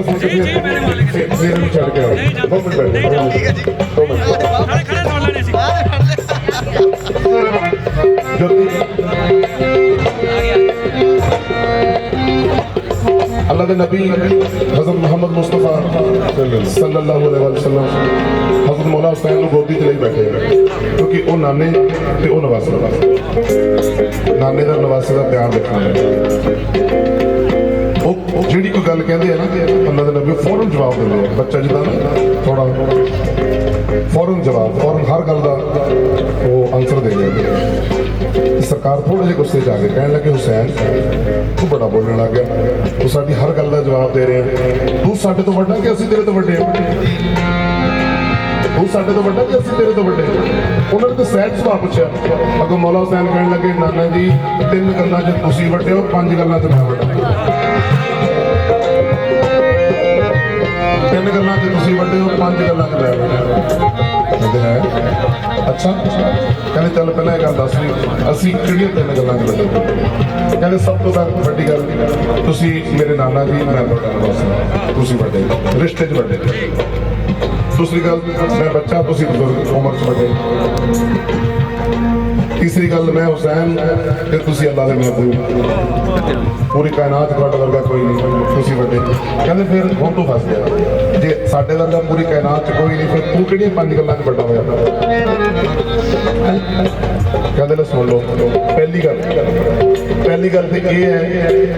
ਜੀ, ਜੀ, ਮੇਰੇ ਮਾਲਕ ਫੇਰ ਫੇਰ ਇਹਨੂੰ ਛੱਡ ਕੇ ਆਓ ਦੋ ਮਿੰਟ ਬੈਠੋ ਠੀਕ ਹੈ ਜੀ ਦੋ ਮਿੰਟ ਖੜੇ ਖੜੇ ਸੁਣ ਲੈਣੇ ਸੀ ਜਲਦੀ ਅੱਲਾਹ ਦੇ ਨਬੀ ਹਜ਼ਰਤ ਮੁਹੰਮਦ ਮੁਸਤਫਾ ਸੱਲੱਲਾਹੁ ਅਲੈਹਿ ਵਸੱਲਮ ਹਜ਼ਰਤ ਮੌਲਾ ਹੁਸੈਨ ਨੂੰ ਗੋਦੀ 'ਚ ਲਈ ਬੈਠੇ ਆ ਕਿਉਂਕਿ ਉਹ ਨਾਨੇ ਤੇ ਉਹ ਨਵਾਸੇ ਦਾ ਨਾਨੇ ਦਾ ਨਵਾਸੇ ਦਾ ਪਿਆਰ ਦਿਖਾਉਂਦਾ ਜਿਹੜੀ ਕੋਈ ਗੱਲ ਕਹਿੰਦੇ ਆ ਨਾ ਅੱਲਾਹ ਦੇ ਨਬੀ ਫੌਰਨ ਜਵਾਬ ਦਿੰਦੇ ਆ। ਬੱਚਾ ਜਿੱਦਾਂ ਨਾ ਥੋੜਾ ਫੌਰਨ ਜਵਾਬ, ਫੌਰਨ ਹਰ ਗੱਲ ਦਾ ਉਹ ਆਨਸਰ ਦੇ ਦਿੰਦੇ ਸਰਕਾਰ ਥੋੜੇ ਜਿਹੇ ਗੁੱਸੇ 'ਚ ਆ ਗਏ ਕਹਿਣ ਲੱਗੇ, ਹੁਸੈਨ, ਤੂੰ ਬੜਾ ਬੋਲਣ ਲੱਗ ਗਿਆ। ਤੂੰ ਸਾਡੀ ਹਰ ਗੱਲ ਦਾ ਜਵਾਬ ਦੇ ਰਿਹਾ। ਤੂੰ ਸਾਡੇ ਤੋਂ ਵੱਡਾ ਕਿ ਅਸੀਂ ਤੇਰੇ ਤੋਂ ਵੱਡੇ ਹਾਂ ਤੂੰ ਸਾਡੇ ਤੋਂ ਵੱਡਾ ਕਿ ਅਸੀਂ ਤੇਰੇ ਤੋਂ ਵੱਡੇ ਉਹਨਾਂ ਨੇ ਤਾਂ ਸਹਿਜ ਸੁਭਾਅ ਪੁੱਛਿਆ। ਅਗੋ ਮੌਲਾ ਹੁਸੈਨ ਕਹਿਣ ਲੱਗੇ, ਨਾਨਾ ਜੀ, ਤਿੰਨ ਗੱਲਾਂ 'ਚ ਤੁਸੀਂ ਵੱਡੇ ਹੋ, ਪੰਜ ਗੱਲਾਂ 'ਚ ਮੈਂ ਵੱਡਾ ਤਿੰਨ ਗੱਲਾਂ 'ਚ ਤੁਸੀਂ ਵੱਡੇ ਹੋ, ਪੰਜ ਗੱਲਾਂ 'ਚ ਮੈਂ ਵੱਡਾ ਕਹਿੰਦੇ ਹੈ। ਅੱਛਾ, ਕਹਿੰਦੇ ਚੱਲ ਪਹਿਲਾਂ ਇਹ ਗੱਲ ਦੱਸ ਵੀ ਅਸੀਂ ਕਿਹੜੀਆਂ ਤਿੰਨ ਗੱਲਾਂ 'ਚ ਵੱਡੇ ਕਹਿੰਦੇ ਸਭ ਤੋਂ ਵੱਡੀ ਗੱਲ, ਤੁਸੀਂ ਮੇਰੇ ਨਾਨਾ ਜੀ, ਮੈਂ ਤੁਹਾਡਾ ਤੁਸੀਂ ਵੱਡੇ, ਰਿਸ਼ਤੇ 'ਚ ਵੱਡੇ। ਦੂਸਰੀ ਗੱਲ, ਮੈਂ ਬੱਚਾ, ਤੁਸੀਂ ਬਜ਼ੁਰਗ, ਉਮਰ 'ਚ ਵੱਡੇ। ਤੀਸਰੀ ਗੱਲ ਮੈਂ ਹੁਸੈਨ ਤੇ ਤੁਸੀਂ ਅੱਲਾ ਦੇ ਮਹਿਬੂਬ। ਪੂਰੀ ਕਾਇਨਾਤ 'ਚ ਤੁਹਾਡੇ ਵਰਗਾ ਕੋਈ ਨਹੀਂ, ਤੁਸੀਂ ਵੱਡੇ। ਕਹਿੰਦੇ ਫਿਰ ਹੁਣ ਤੂੰ ਫਸ ਗਿਆ। ਜੇ ਸਾਡੇ ਵਰਗਾ ਪੂਰੀ ਕਾਇਨਾਤ 'ਚ ਕੋਈ ਨਹੀਂ, ਫਿਰ ਤੂੰ ਕਿਹੜੀਆਂ ਪੰਜ ਗੱਲਾਂ 'ਚ ਵੱਡਾ ਹੋਇਆ? ਕਹਿੰਦੇ ਲੈ ਸੁਣ ਲਓ, ਪਹਿਲੀ ਗੱਲ ਪਹਿਲੀ ਗੱਲ ਤੇ ਇਹ ਹੈ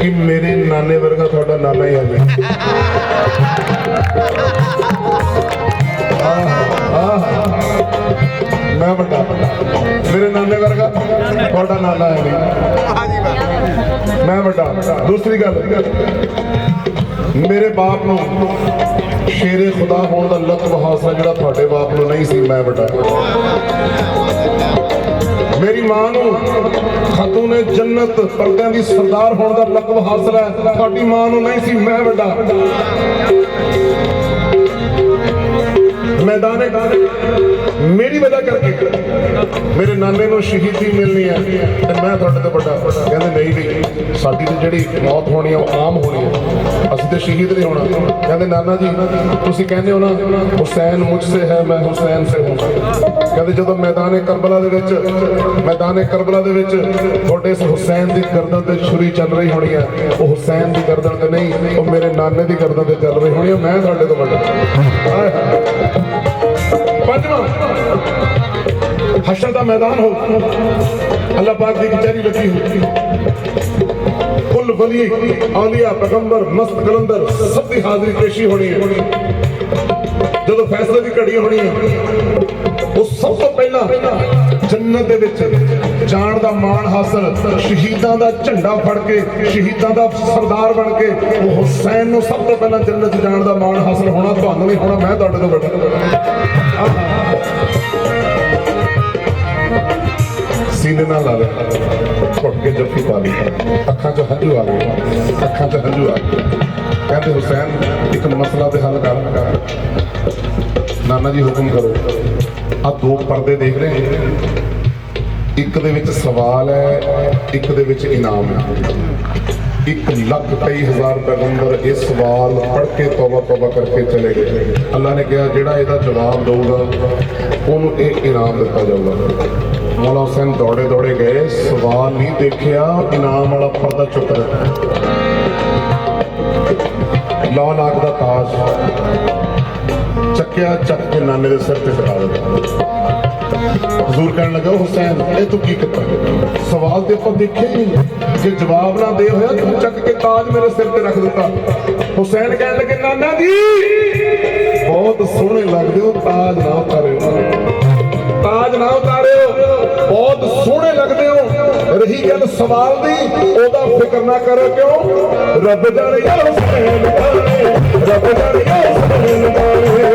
ਕਿ ਮੇਰੇ ਨਾਨੇ ਵਰਗਾ ਤੁਹਾਡਾ ਨਾਨਾ ਹੀ ਹੈ ਜੀ। ਮੈਂ ਵੱਡਾ ਮੇਰੇ ਨਾਨੇ ਵਰਗਾ। ਤੁਹਾਡਾ ਨਾਨਾ ਹੈ ਨਹੀਂ। ਮੈਂ ਵੱਡਾ ਦੂਸਰੀ ਗੱਲ। ਮੇਰੇ ਬਾਪ ਨੂੰ ਸ਼ੇਰੇ ਖੁਦਾ ਹੋਣ ਦਾ ਲਕਬ ਹਾਸਲ ਜਿਹੜਾ ਤੁਹਾਡੇ ਬਾਪ ਨੂੰ ਨਹੀਂ ਸੀ, ਮੈਂ ਵੱਡਾ। ਮੇਰੀ ਮਾਂ ਨੂੰ ਖਾਤੂਨ ਜੰਨਤ ਪਰਦਿਆਂ ਦੀ ਸਰਦਾਰ ਹੋਣ ਦਾ ਲਕਬ ਹਾਸਲ ਹੈ। ਤੁਹਾਡੀ ਮਾਂ ਨੂੰ ਨਹੀਂ ਸੀ, ਮੈਂ ਵੱਡਾ। ਮੈਦਾਨੇ ਮੇਰੀ ਵਜ੍ਹਾ ਕਰਕੇ ਮੇਰੇ ਨਾਨੇ ਨੂੰ ਸ਼ਹੀਦੀ ਮਿਲਣੀ ਹੈ ਤੇ ਮੈਂ ਤੁਹਾਡੇ ਤੋਂ ਵੱਡਾ ਕਹਿੰਦੇ ਨਹੀਂ ਵੀ। ਸਾਡੀ ਤੇ ਜਿਹੜੀ ਮੌਤ ਹੋਣੀ ਹੈ, ਉਹ ਆਮ ਹੋਣੀ ਹੈ। ਅਸੀਂ ਤੇ ਸ਼ਹੀਦ ਨਹੀਂ ਹੋਣਾ। ਕਹਿੰਦੇ ਨਾਨਾ ਜੀ, ਤੁਸੀਂ ਕਹਿੰਦੇ ਹੋ ਨਾ, ਹੁਸੈਨ ਮੁਝ ਸੇ ਹੈ, ਮੈਂ ਹੁਸੈਨ ਸੇ ਹੂੰ। ਕਹਿੰਦੇ ਜਦੋਂ ਮੈਦਾਨ ਕਰਬਲਾ ਦੇ ਵਿੱਚ ਮੈਦਾਨੇ ਕਰਬਲਾ ਦੇ ਵਿੱਚ ਤੁਹਾਡੇ ਇਸ ਹੁਸੈਨ ਦੀ ਗਰਦਨ ਤੇ ਛੁਰੀ ਚੱਲ ਰਹੀ ਹੋਣੀ ਹੈ, ਉਹ ਹੁਸੈਨ ਦੀ ਗਰਦਨ ਤੇ ਨਹੀਂ, ਉਹ ਮੇਰੇ ਨਾਨੇ ਦੀ ਗਰਦਨ ਤੇ ਚੱਲ ਰਹੀ ਹੋਣੀ ਹੈ, ਮੈਂ ਤੁਹਾਡੇ ਤੋਂ ਵੱਡਾ। ਹਸ਼ਰ ਦਾ ਮੈਦਾਨ ਹੋ। ਅੱਲਾਹ ਪਾਕ ਦੀ ਕਚਹਿਰੀ ਲੱਗੀ ਹੋਈ ਕੁੱਲ ਵਲੀ ਆਲੀਆ, ਪੈਗੰਬਰ, ਮਸਤ ਕਲੰਦਰ ਸਭ ਦੀ ਹਾਜ਼ਰੀ ਪੇਸ਼ੀ ਹੋਣੀ ਜਦੋਂ ਫੈਸਲੇ ਦੀ ਘੜੀ ਹੋਣੀ ਹੈ, ਉਹ ਸਭ ਤੋਂ ਪਹਿਲਾਂ ਜੰਨਤ ਦੇ ਵਿੱਚ ਜਾਣ ਦਾ ਮਾਣ ਹਾਸਲ, ਸ਼ਹੀਦਾਂ ਦਾ ਝੰਡਾ ਫੜ ਕੇ, ਸ਼ਹੀਦਾਂ ਦਾ ਸਰਦਾਰ ਬਣ ਕੇ, ਉਹ ਹੁਸੈਨ ਨੂੰ ਸਭ ਤੋਂ ਪਹਿਲਾਂ ਜੰਨਤ ਜਾਣ ਦਾ ਮਾਣ ਹਾਸਲ ਹੋਣਾ, ਤੁਹਾਨੂੰ ਨਹੀਂ ਹੋਣਾ, ਮੈਂ ਤੁਹਾਡੇ ਤੋਂ ਵੱਡਾ। ਸੀਨੇ ਨਾਲ ਲਾ ਲਿਆ ਘੁੱਟ ਕੇ ਜੱਫੀ ਪਾ ਲਈ। ਅੱਖਾਂ 'ਚ ਹੰਝੂ ਆ ਗਏ ਅੱਖਾਂ 'ਚ ਹੰਝੂ ਆ ਗਏ ਕਹਿੰਦੇ ਹੁਸੈਨ, ਇੱਕ ਮਸਲਾ ਤੇ ਹੱਲ ਕਰ। ਨਾਨਾ ਜੀ ਹੁਕਮ ਕਰੋ। ਆ ਦੋ ਪਰਦੇ ਦੇਖ ਰਹੇ ਇੱਕ ਦੇ ਵਿੱਚ ਸਵਾਲ ਹੈ, ਇੱਕ ਦੇ ਵਿੱਚ ਇਨਾਮ ਹੈ। ਇੱਕ ਲੱਖ ਤੇਈ ਹਜ਼ਾਰ ਪੈਗੰਬਰ ਇਹ ਸਵਾਲ ਪੜ੍ਹ ਕੇ ਤੌਬਾ ਤੌਬਾ ਕਰਕੇ ਚਲੇ ਗਏ। ਅੱਲਾ ਨੇ ਕਿਹਾ, ਜਿਹੜਾ ਇਹਦਾ ਜਵਾਬ ਦਊਗਾ, ਉਹਨੂੰ ਇਹ ਇਨਾਮ ਦਿੱਤਾ ਜਾਊਗਾ। ਮੌਲਾ ਹੁਸੈਨ ਦੌੜੇ ਦੌੜੇ ਗਏ, ਸਵਾਲ ਨਹੀਂ ਦੇਖਿਆ, ਇਨਾਮ ਵਾਲਾ ਪਰਦਾ ਚੁੱਕ ਦਿੱਤਾ ਲਾਲ ਆਗ ਦਾ ਤਾਜ, ਚੱਕਿਆ, ਚੱਕ ਕੇ ਨਾਨੇ ਦੇ ਸਿਰ ਤੇ ਟਿਕਾ ਦਿੱਤਾ। ਹਜ਼ੂਰ ਕਹਿਣ ਲੱਗਾ ਹੁਸੈਨ, ਇਹ ਤੂੰ ਕੀ ਕੀਤਾ? ਸਵਾਲ ਤੇ ਆਪਾਂ ਦੇਖਿਆ ਹੀ ਨਹੀਂ। ਜੇ ਜਵਾਬ ਨਾ ਦੇ ਹੋਇਆ, ਤੂੰ ਚੱਕ ਕੇ ਤਾਜ ਮੇਰੇ ਸਿਰ ਤੇ ਰੱਖ ਦਿੱਤਾ। ਹੁਸੈਨ ਕਹਿਣ ਲੱਗੇ, ਨਾਨਾ ਜੀ, ਬਹੁਤ ਸੋਹਣੇ ਲੱਗਦੇ ਹੋ, ਤਾਜ ਨਾ ਉਤਾਰਿਓ ਤਾਜ ਨਾ ਉਤਾਰਿਓ ਬਹੁਤ ਸੋਹਣੇ ਲੱਗਦੇ ਹੋ। ਰਹੀ ਗੱਲ ਸਵਾਲ ਦੀ, ਉਹਦਾ ਫਿਕਰ ਨਾ ਕਰੋ ਕਿਉਂ? ਰੱਬ ਜਾਣੇ ਯਾ ਹੁਸੈਨ ਜਾਣੇ ਰੱਬ ਜਾਣੇ ਯਾ ਹੁਸੈਨ ਜਾਣੇ